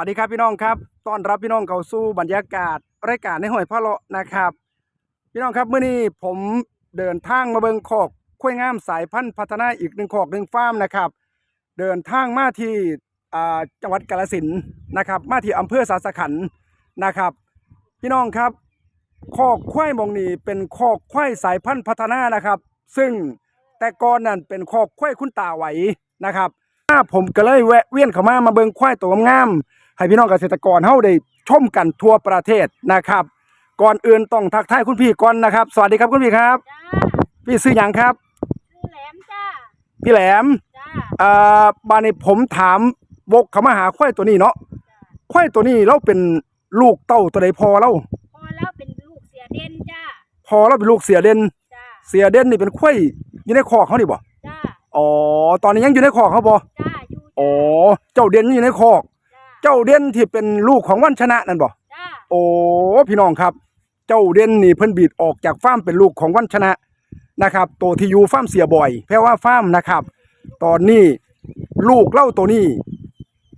วัสดีครับพี่น้องครับต้อนรับพี่น้องเข้าสู่บรรยากาศรายการในห้อยพระเลาะนะครับ พี่น้องครับเมื่อนี้ผมเดินทางมาเบิงคอกข้ยงามสายพันธุ์พัฒนาอีกหนึ่งคอกหนึ่งฟาร์มนะครับ เดินทางมาที่จังหวัดกาฬสินนะครับ มาที่อำเภอสาสขันนะครับ พี่น้องครับคอกควายมองนี้เป็นคอกควายสายพันธุ์พัฒนานะครับ ซึ่งแต่ก่อนนั้นเป็นคอกควายคุณตาไหวนะครับผมก็เลยแวะเวียนเข้ามามาเบิงควายตัวงาม ให้พี่น้องเกษตรกรเฮาได้ชมกันทั่วประเทศนะครับ ก่อนอื่นต้องทักทายคุณพี่ก่อนนะครับ สวัสดีครับคุณพี่ครับ จ้าพี่ซื้อหยังครับชื่อแหลมจ้าพี่แหลมจ้าเอ่อบานนี้ผมถามวกเขามาหาควายตัวนี้เนาะควายตัวนี้เราเป็นลูกเต้าตัวใดพอเราพอแล้วเป็นลูกเสียเด่นจ้าพอเราเป็นลูกเสียเด่นจ้าเสียเด่นนี่เป็นควายอยู่ในคอกเขานี่บ่จ้าอ๋อตอนนี้ยังอยู่ในคอกเขาบ่จ้าอยู่อ๋อเจ้าเด่นอยู่ในคอกจ้า เจ้าเด่นที่เป็นลูกของวันชนะนั่นบ่จ้าโอ้พี่น้องครับ เจ้าเด่นนี่เพิ่นบีดออกจากฟาร์มเป็นลูกของวันชนะนะครับ ตัวที่อยู่ฟาร์มเสียบ่อยแปลว่าฟาร์มนะครับ ตอนนี้ลูกเล่าตัวนี้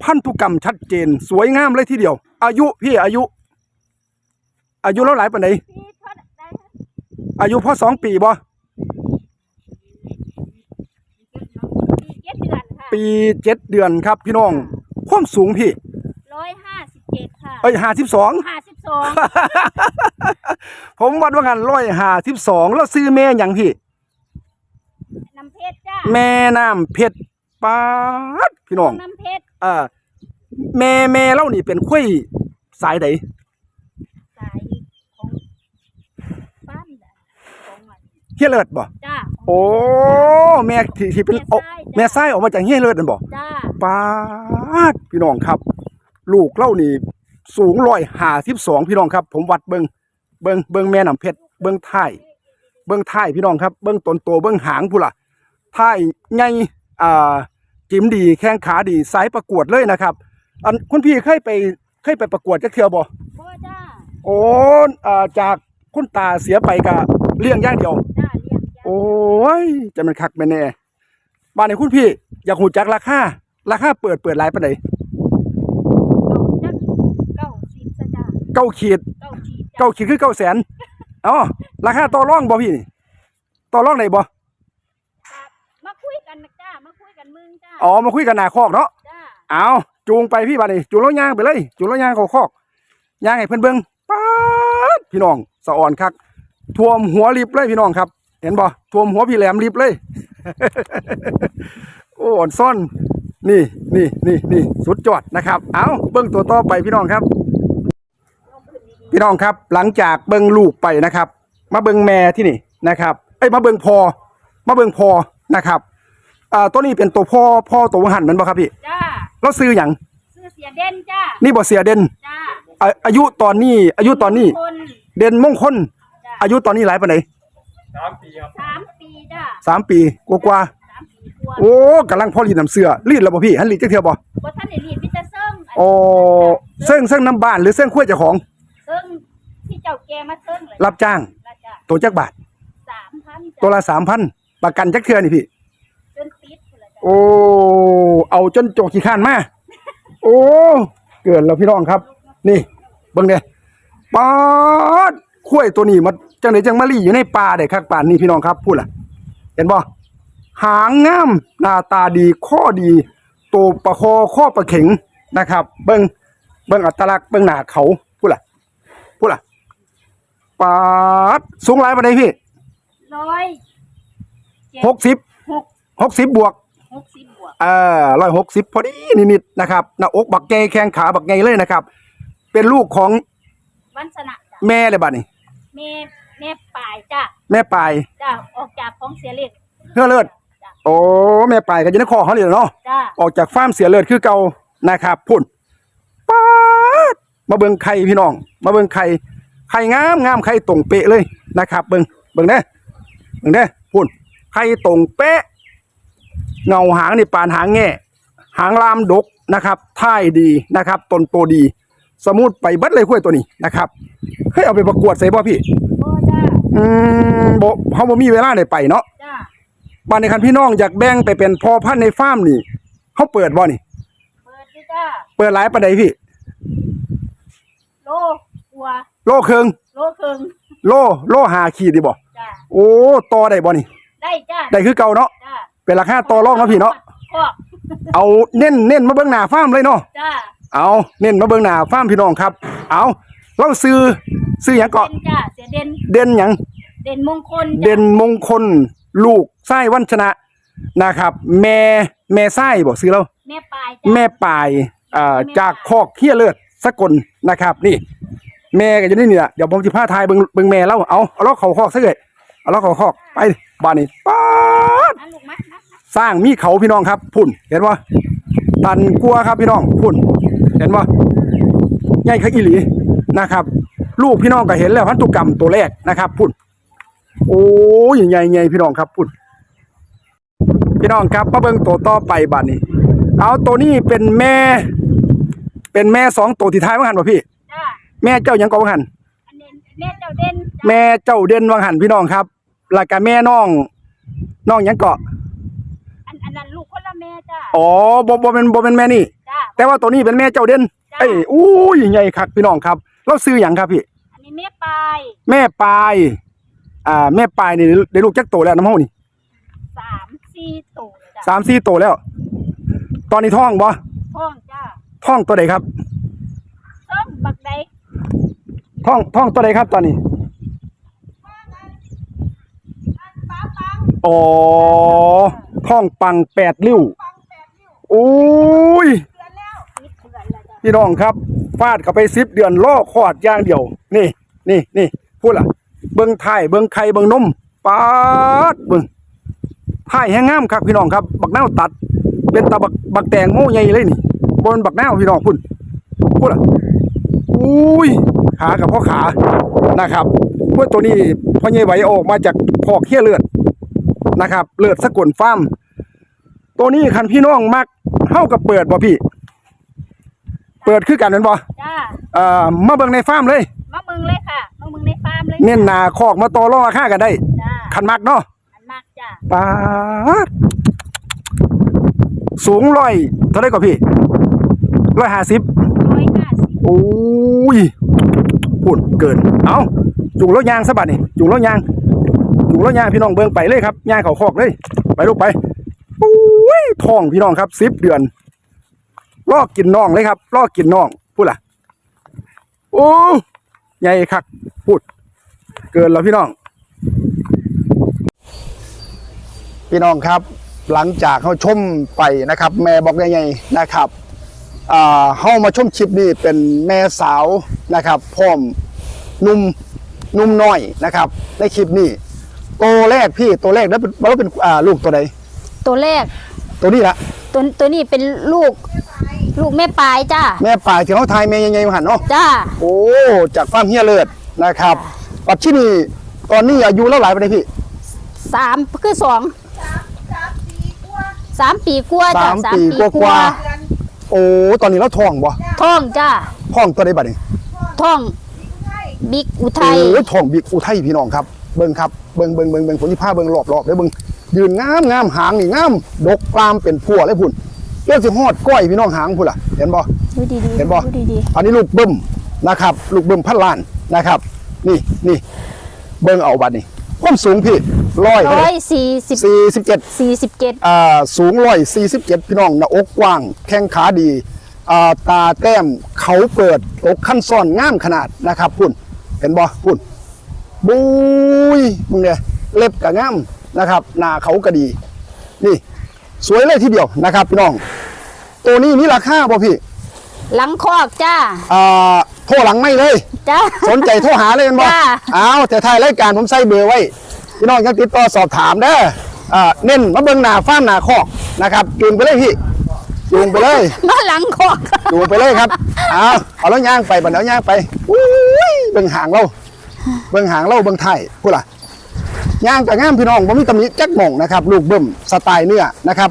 พันธุกรรมชัดเจนสวยงามเลยทีเดียว อายุพี่อายุ อายุเล่าหลายปานใดพี่ทอดได้อายุพ่อสองปีบ่ปีเจ็ดเดือนค่ะปีเจ็ดเดือนครับ พี่น้องความสูงพี่ ร้อยห้าสิบเจ็ดค่ะเอ้ยห้าสิบสอง ห้าสิบสองผมวัดว่างันร้อยห้าสิบสองแล้วซื้อแม่หยังพี่ น้ำเพชรจ้าแม่น้ำเพชรปาดพี่น้อง น้ำเพชรอ่าแม่แม่เล่านี่เป็นคุ้ยสายใดสายของบ้านจ้ะของมันเฮียเลิศบ่จ้าโอ้แม่ที่ที่เป็นโอ้แม่ไส้ออกมาจากเฮียเลิศนั่นบ่จ้าปาดพี่น้องครับ ลูกเล่านี่สูงร้อยห้าสิบสองพี่น้องครับ ผมวัดเบิงเบิงเบิงแม่น้ำเพชรเบิงท้ายเบิงท้ายพี่น้องครับ เบิงต้นโตเบิงหางผู้ล่ะท้ายใหญ่อ่าจิ๋มดีแข้งขาดีสายประกวดเลยนะครับ อันคุณพี่เคยไปเคยไปประกวดจักเทื่อบ่พ่อจ้าโอ้อ่าจากคุณตาเสียไปก็เลี้ยงอย่างเดียว จ้าเลี้ยงจ้าโอ้ยจะมันคักแม่แน่บ้านไหนคุณพี่ อยากหูจักราคาราคาเปิดเปิดหลายปานใด เอาจักเก้าสิบซะจ้า เก้าขีดเก้าชีจ้าเก้าขีดคือเก้าแสนอ๋อราคาต่อรองบ่พี่นี่ต่อรองได้บ่มาคุยกันนะจ้ามาคุยกันมึงจ้าอ๋อมาคุยกันหน้าคอกเนาะจ้าเอาจูงไปพี่บ้านนี้จูงแล้วย่างไปเลย จูงแล้วย่างเข้าคอกย่างให้เพิ่นเบิ่งป๊าดพี่น้องสะอ่อนคักท่วมหัวริบเลยพี่น้องครับ เห็นบ่ท่วมหัวพี่แหลมริบเลย โอ้อ่อนซ่อนนี่นี่นี่นี่สุดยอดนะครับ เอาเบิ้งตัวต่อไปพี่น้องครับ พี่น้องครับ หลังจากเบิ้งลูกไปนะครับ มาเบิ้งแม่ที่นี่นะครับเอ้ยมาเบิ้งพอ มาเบิ้งพอนะครับอ่าตัวนี้เป็นตัวพ่อพ่อตัวหันแมันบ่ครับพี่จ้าแล้วซื้ออย่างซื้อเสียเด่นจ้านี่บ่เสียเด่นจ้าอ่าอายุตอนนี้ อายุตอนนี้ คนเด่นมงคลจ้าอายุตอนนี้หลายปานใดสามปีจ้าสามปีกว่าสามปีกว่าๆโอ้กำลังพอรีดน้ำเสื้อรีดแล้วบ่พี่หันรีดจักเทื่อบ่ว่าท่านได้รีดมิตรเซิงโอ้เซิ่งเซิ่งน้ำบ้านหรือเซิ่งขั้วเจ้าของเซิงที่ เจ้าแกมาเซิงเลยรับจ้าง ละจ้าตัวจักบาท สามพันตัวละสามพันประกันจักเทื่อนี่พี่ จนติดเลยจ้าโอ้ เอาจนโจกขี้ข้านมา โอ้ เกินแล้วพี่น้องครับ นี่ เบิ่งเด้ป๊าดข้วยตัวนี้มันจังไดจังมาลีอยู่ในป่าได้คักป่านนี้พี่น้องครับพูดล่ะ เห็นบ่หางงามหน้าตาดีข้อดีโตวประคอข้อประเข็งนะครับ เบิ่งเบิ่งอัตลักษณ์เบิ่งหน้าเขาพูดล่ะพูดล่ะ ปาดสูงหลายปานใดพี่ร้อยเจ็ดหกสิบหกหกสิบบวกหกสิบบวกเอ่อร้อยหกสิบพอดีนิดๆนะครับหน้าอกบักไงแข้งขาบักไงเลยนะครับ เป็นลูกของวันสนะจ้าแม่เลยบัดนี้ แม่แม่ปลายจ้าแม่ปลายจ้าออกจากของเสียเล็กเฮือเลิศจ้าโอ้แม่ปลายก็อยู่ในคอเขาเลยเนาะจ้าออกจากฟาร์มเสียเลิศคือเก่านะครับพุ่นป๊าดมาเบิ่งไข่พี่น้อง มาเบิ่งไข่ ไข่งามงามไข่ตรงเป๊ะเลยนะครับเบิ่งเบิ่งเด้อเบิ่งเด้อพุ่นไข่ตรงเป๊ะ เงาหางนี่ปานหางแง่หางลามดกนะครับท่ายดีนะครับตนโตดี สมูดไปเบิดเลยคุ้ยตัวนี้นะครับเคยเอาไปประกวดใส่บ่พี่โอ้จ้าอืมบ่เฮาบ่มีเวลาได้ไปเนาะจ้าบ้านในคันพี่น้องอยากแบ่งไปเป็นพ่อพันธุ์ในฟาร์มนี่เฮาเปิดบ่นี่ เปิดด้วยจ้าเปิดหลายปานใดพี่ โลกลัว โลครึ่งโลครึ่งโลโลหาขีดดิบ่จ้าโอ้ต่อได้บ่นี่ ได้จ้าได้คือเก่าเนาะจ้าเป็นราคาต่อรองเนาะพี่เนาะคอกเอาเน้นเน้นมาเบิ่งหน้าฟาร์มเลยเนาะจ้าเอาเน้นมาเบิ่งหน้าฟาร์มพี่น้องครับ เอาเราซื้อซื้อหยังเด่เกาะนจ้าเสียเด่นเด่นหยัง เด่นมงคลจ้ะเด่นมงคลลูกไส้วันชนะนะครับ แม่แม่ไส้บ่ซื้อแล้ว แม่ปลายจ้า แม่ปลายอ่าจากคอกเฮียเลือดสกลนะครับ นี่ แม่ก็อยู่นี่นี่แหละเดี๋ยวผมจะพาทายเบิ่งเบิ่งแม่เล่าเอาเอาเราเขาคอกซะเลยเอาเราเขาคอกไปบ้านนี้ป๊าดมาลูกมามสร้างมีเขาพี่น้องครับพุ่นเห็นว่าตันกลัวครับพี่น้องพุ่น เห็นว่าใหญ่คักอีหลีนะครับ ลูกพี่น้องก็เห็นแล้วพันธุกรรมตัวแรกนะครับพุ่น โอ้ยใหญ่ใหญ่พี่น้องครับพุ่น พี่น้องครับมาเบิ่งตัวต่อไปบัดนี้ เอาตัวนี้เป็นแม่ เป็นแม่สองตัวที่ท้ายว่างหันป่ะพี่ แม่เจ้าหยังก็ว่างหันอันเด่นแม่เจ้าเด่นจ้ะแม่เจ้าเด่นว่างหันพี่น้องครับแล้วก็แม่น้องน้องหยังเกาะอันอันนั้นลูกคนละแม่จ้าอ๋อบ่บ่เป็นบ่เป็นแม่นี่ จ้าแต่ว่าตัวนี้เป็นแม่เจ้าเด่นจ้ะ เอ้ยอู้ยใหญ่คักพี่น้องครับเราซื้อหยังครับพี่ อันนี้แม่ปลายแม่ปลายอ่าแม่ปลายนี่ได้ลูกจักโตแล้วน้ำเฮานี่สามสี่ตัวเลยจ้าสามสี่โตแล้ว ตอนนี้ท้องบ่ท้องจ้าท้องตัวใดครับ ส้มบักใด ท้องท้องตัวใดครับตอนนี้ป้าปังอ๋อท้องปังแปดริ้วปังแปดนิ้วโอ้ยเดือนแล้วนิดเดือนแล้วจ้าพี่น้องครับฟาดเข้าไปสิบเดือนล่อคลอดอย่างเดียว นี่นี่นี่พูดล่ะ เบิ้งไทยเบิ้งไข่เบิ้งนมปาดเบิ้งไทยแห้งงามครับพี่น้องครับ บักนาวตัด เป็นตาบักบักแตงโมใหญ่เลยนี่บนบักนาวพี่น้องพุ่นพูดล่ะ อุ้ยขากับพ่อขานะครับพวกตัวนี้พ่อใหญ่ไหวออกมาจากพอกเขี้ยเลือดนะครับ เลือดสกลฟาร์มตัวนี้คันพี่น้องมักเท่ากับเปิดบ่พี่ เปิดคือกันนั่นบ่จ้าเอ่อมาเบิ่งในฟาร์มเลยมามึงเลยค่ะมามึงในฟาร์มเลยเน้นหนาคอกมาต่อรองราคากันได้จ้าคันมักเนาะอันมากจ้าปาดสูงร้อยเท่าไรกว่าพี่ร้อยห้าสิบร้อย โอ้ยปุ่นเกิน เอาจูงรถยางซะบัดนี่จูงรถยางจูงรถยางพี่น้องเบิ่งไปเลยครับยางเขาคอกเลย ไปลูกไปโอ้ยท้องพี่น้องครับสิบเดือนลอกกินน่องเลยครับลอกกินน่องพูดล่ะโอ้ใหญ่คักพูด เกินแล้วพี่น้อง พี่น้องครับ หลังจากเขาชมไปนะครับ แม่บอกยังไงนะครับ เฮามาชมคลิปนี้เป็นแม่สาวนะครับพร้อมหนุ่มหนุ่มน้อยนะครับ ในคลิปนี้ตัวแรกพี่ตัวแรกแล้วเป็นแล้วเป็นอ่าลูกตัวใดตัวแรกตัวนี้ละตัวตัวนี้เป็นลูก ลูกแม่ปลายจ้าแม่ป่ายที่เขาทายแม่ยังไงมาหันเนาะจ้าโอ้จากฟาร์มเฮียเลิศนะครับปัจจุบันตอนนี้อายุแล้วหลายไปเลยพี่ สามคือสองสามปีกว่าจ้าสามปีกว่าๆ โอ้ตอนนี้เราท้องบ่ท้องจ้าท้องตัวใดบัดนี้ท้องบิ๊กอุทัยโอ้ยทองบิ๊กอุทัยพี่น้องครับเบิ่งครับเบิ่งเบิ่งเบิ่งเบิ่งผลที่ผ้าเบิ่งรอบรอบเลยเบิ่งยืนงามงามหางนี่งามดกกลามเป็นพัวเลยพุ่นเรียกสิฮอดก้อยพี่น้องหางพุ่นล่ะเห็นบ่ดูดีดีเห็นบ่ดูดีดีอันนี้ลูกเบิ่มนะครับ ลูกเบิ่มพันล้านนะครับ นี่นี่เบิ่งเอาบัดนี้ ความสูงพี่ร้อยร้อยสี่สิบสี่สิบเจ็ดสี่สิบเจ็ดอ่าสูงร้อยสี่สิบเจ็ดพี่น้องหน้าอกกว้าง แข้งขาดีอ่าตาแต้มเขาเปิดอกขั้นซ่อนงามขนาดนะครับพุ่นเห็นบ่พุ่นบุยมึงเนี่ยเล็บกะงามนะครับหน้าเขาก็ดี นี่ สวยเลยทีเดียวนะครับพี่น้อง ตัวนี้มีราคาบ่พี่ หลังคอกจ้าอ่าโทรหลังไม่เลย จ้า สนใจโทรหาเลยแม่นบ่จ้าอ้าวแต่ท้ายรายการผมใส่เบอร์ไว้ พี่น้องยังติดต่อสอบถามเด้ออ่าเน้นมาเบิ่งหน้าฟ้าร์มหน้าคอกนะครับจูงไปเลยพี่จูงไปเลยมาหลังคอก จูงไปเลยครับเอาเอาแล้วย่างไปบัดเดี๋ยวย่างไปอุ้ยเบิ่งหางเราเบิ่งหางเราเบิ่งไทยพูดล่ะย่างกับงามพี่น้องผมมีตำหนิจักหม่องนะครับ ลูกเบิ่มสไตล์เนื้อนะครับ